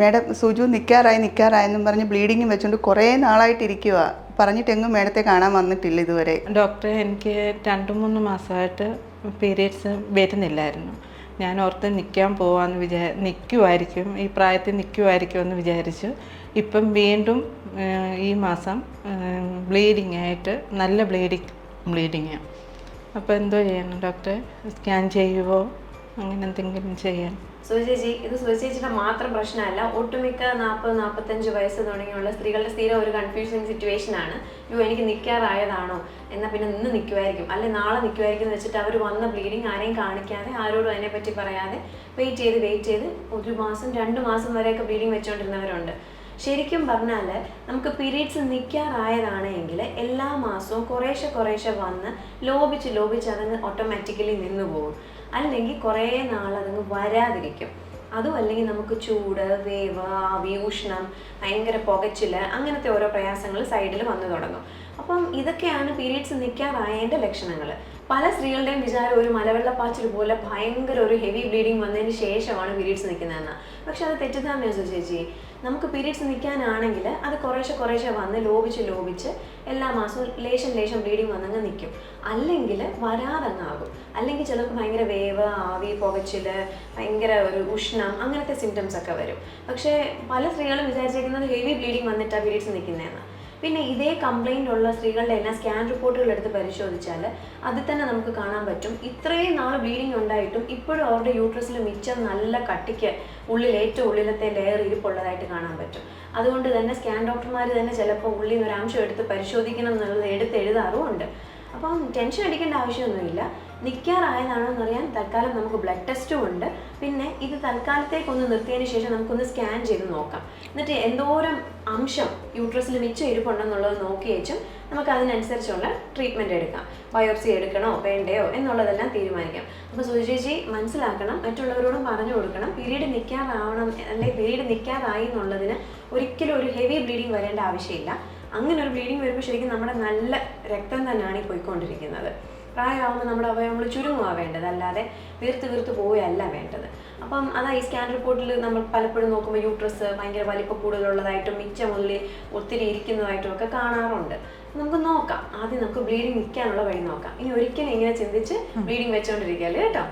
Madam Suju നിൽക്കാറായി നിൽക്കാറായെന്നും പറഞ്ഞ് ബ്ലീഡിങ്ങും വെച്ചുകൊണ്ട് കുറേ നാളായിട്ടിരിക്കുക പറഞ്ഞിട്ടെങ്ങും മേഡത്തെ കാണാൻ വന്നിട്ടില്ല ഇതുവരെ. ഡോക്ടറെ എനിക്ക് രണ്ട് മൂന്ന് മാസമായിട്ട് പീരീഡ്സ് വരുന്നില്ലായിരുന്നു. ഞാൻ ഓർത്ത് നിൽക്കാൻ പോവാന്ന് വിചാ നിൽക്കുമായിരിക്കും ഈ പ്രായത്തിൽ നിൽക്കുമായിരിക്കും എന്ന് വിചാരിച്ചു. ഇപ്പം വീണ്ടും ഈ മാസം ബ്ലീഡിങ് ആയിട്ട് നല്ല ബ്ലീഡിങ് ബ്ലീഡിങ്ങാണ് അപ്പോൾ എന്തോ ചെയ്യണം ഡോക്ടറെ? സ്കാൻ ചെയ്യുമോ അങ്ങനെ എന്തെങ്കിലും ചെയ്യാം സുചേച്ചി ഇത് സുചേച്ചിയുടെ മാത്രം പ്രശ്നമല്ല. ഒട്ടുമിക്ക നാൽപ്പത് നാൽപ്പത്തഞ്ച് വയസ്സ് തുടങ്ങിയുള്ള സ്ത്രീകളുടെ സ്ഥിരം ഒരു കൺഫ്യൂഷൻ സിറ്റുവേഷൻ ആണ്. അയ്യോ എനിക്ക് നിൽക്കാറായതാണോ എന്നാൽ പിന്നെ ഇന്ന് നിൽക്കുമായിരിക്കും അല്ലെ നാളെ നിൽക്കുമായിരിക്കും എന്ന് വെച്ചിട്ട് അവർ വന്ന ബ്ലീഡിങ് ആരെയും കാണിക്കാതെ ആരോടും അതിനെപ്പറ്റി പറയാതെ വെയിറ്റ് ചെയ്ത് വെയിറ്റ് ചെയ്ത് ഒരു മാസം രണ്ട് മാസം വരെയൊക്കെ ബ്ലീഡിങ് വെച്ചുകൊണ്ടിരുന്നവരുണ്ട് ശരിക്കും പറഞ്ഞാൽ നമുക്ക് പീരീഡ്സ് നിൽക്കാറായതാണ് എങ്കിൽ എല്ലാ മാസവും കുറേശ്ശെ കുറേശ്ശെ വന്ന് ലോപിച്ച് ലോപിച്ച് അതങ്ങ് ഓട്ടോമാറ്റിക്കലി നിന്ന് പോകും. അല്ലെങ്കിൽ കുറേ നാൾ അതങ്ങ് വരാതിരിക്കും. അതും അല്ലെങ്കിൽ നമുക്ക് ചൂട് വേവ് ആവി ഉഷ്ണം ഭയങ്കര പുകച്ചിൽ അങ്ങനത്തെ ഓരോ പ്രയാസങ്ങൾ സൈഡിൽ വന്നു തുടങ്ങും. അപ്പം ഇതൊക്കെയാണ് പീരീഡ്സ് നിൽക്കാറായതിന്റെ ലക്ഷണങ്ങൾ പല സ്ത്രീകളുടെയും വിചാരം ഒരു മലവെള്ളപ്പാച്ചിൽ പോലെ ഭയങ്കര ഒരു ഹെവി ബ്ലീഡിങ് വന്നതിന് ശേഷമാണ് പീരീഡ്സ് നിൽക്കുന്നതെന്ന് പക്ഷെ അത് തെറ്റിദ്ധാരണ ചേച്ചി? നമുക്ക് പീരീഡ്സ് നിൽക്കാനാണെങ്കിൽ അത് കുറേശ്ശെ കുറേശ്ശെ വന്ന് ലോപിച്ച് ലോപിച്ച് എല്ലാ മാസവും ലേശം ലേശം ബ്ലീഡിങ് വന്നങ്ങ് നിൽക്കും. അല്ലെങ്കിൽ വരാതങ്ങാകും. അല്ലെങ്കിൽ ചിലർക്ക് ഭയങ്കര വേവ് ആവി പുകച്ചിൽ ഭയങ്കര ഒരു ഉഷ്ണം അങ്ങനത്തെ സിംറ്റംസ് ഒക്കെ വരും. പക്ഷേ പല സ്ത്രീകളും വിചാരിച്ചിരിക്കുന്നത് ഹെവി ബ്ലീഡിങ് വന്നിട്ടാണ് പീരീഡ്സ് നിൽക്കുന്നതെന്ന് പിന്നെ ഇതേ കംപ്ലൈന്റ് ഉള്ള സ്ത്രീകളുടെ എല്ലാം സ്കാൻ റിപ്പോർട്ടുകൾ എടുത്ത് പരിശോധിച്ചാൽ അതിൽ തന്നെ നമുക്ക് കാണാൻ പറ്റും. ഇത്രയും നാൾ ബ്ലീഡിങ് ഉണ്ടായിട്ടും ഇപ്പോഴും അവരുടെ യൂട്രസിൽ മിച്ചം നല്ല കട്ടിക്ക് ഉള്ളിൽ ഏറ്റവും ഉള്ളിലത്തെ ലെയർ ഇരിപ്പുള്ളതായിട്ട് കാണാൻ പറ്റും. അതുകൊണ്ട് തന്നെ സ്കാൻ ഡോക്ടർമാർ തന്നെ ചിലപ്പോൾ ഉള്ളിൽ ഒരു അംശം എടുത്ത് പരിശോധിക്കണം എന്നുള്ളത് എടുത്ത് എഴുതാറുമുണ്ട് അപ്പം ടെൻഷൻ അടിക്കേണ്ട ആവശ്യമൊന്നുമില്ല. നിൽക്കാറായതാണോ എന്നറിയാൻ തൽക്കാലം നമുക്ക് ബ്ലഡ് ടെസ്റ്റും ഉണ്ട്. പിന്നെ ഇത് തൽക്കാലത്തേക്കൊന്ന് നിർത്തിയതിന് ശേഷം നമുക്കൊന്ന് സ്കാൻ ചെയ്ത് നോക്കാം. എന്നിട്ട് എന്തോരം അംശം യൂട്രസിൽ മിച്ചം ഇരിപ്പുണ്ടെന്നുള്ളത് നോക്കി വെച്ചും നമുക്ക് അതിനനുസരിച്ചുള്ള ട്രീറ്റ്മെന്റ് എടുക്കാം. ബയോപ്സി എടുക്കണോ വേണ്ടയോ എന്നുള്ളതെല്ലാം തീരുമാനിക്കാം. അപ്പോൾ സുജിജി മനസ്സിലാക്കണം മറ്റുള്ളവരോടും പറഞ്ഞു കൊടുക്കണം. പീരീഡ് നിൽക്കാറാവണം അല്ലെങ്കിൽ പീരീഡ് നിൽക്കാറായി എന്നുള്ളതിന് ഒരിക്കലും ഒരു ഹെവി ബ്ലീഡിങ് വരേണ്ട ആവശ്യമില്ല. അങ്ങനെ ഒരു ബ്ലീഡിങ് വരുമ്പോൾ ശരിക്കും നമ്മുടെ നല്ല രക്തം തന്നെയാണ് ഈ പോയിക്കൊണ്ടിരിക്കുന്നത്. പ്രായമാകുമ്പോൾ നമ്മുടെ അവയവങ്ങൾ ചുരുങ്ങുക വേണ്ടത് അല്ലാതെ വീർത്ത് വീർത്ത് പോവുകയല്ല വേണ്ടത്. അപ്പം അതാ ഈ സ്കാൻ റിപ്പോർട്ടിൽ നമ്മൾ പലപ്പോഴും നോക്കുമ്പോൾ യൂട്രസ് ഭയങ്കര വലിപ്പം കൂടുതലുള്ളതായിട്ടും മിച്ചം ഉള്ളി ഒത്തിരി ഇരിക്കുന്നതായിട്ടും ഒക്കെ കാണാറുണ്ട്. നമുക്ക് നോക്കാം. ആദ്യം നമുക്ക് ബ്ലീഡിങ് നിൽക്കാനുള്ള വഴി നോക്കാം. ഇനി ഒരിക്കലും ഇങ്ങനെ ചിന്തിച്ച് ബ്ലീഡിങ് വെച്ചുകൊണ്ടിരിക്കല്ലേ കേട്ടോ?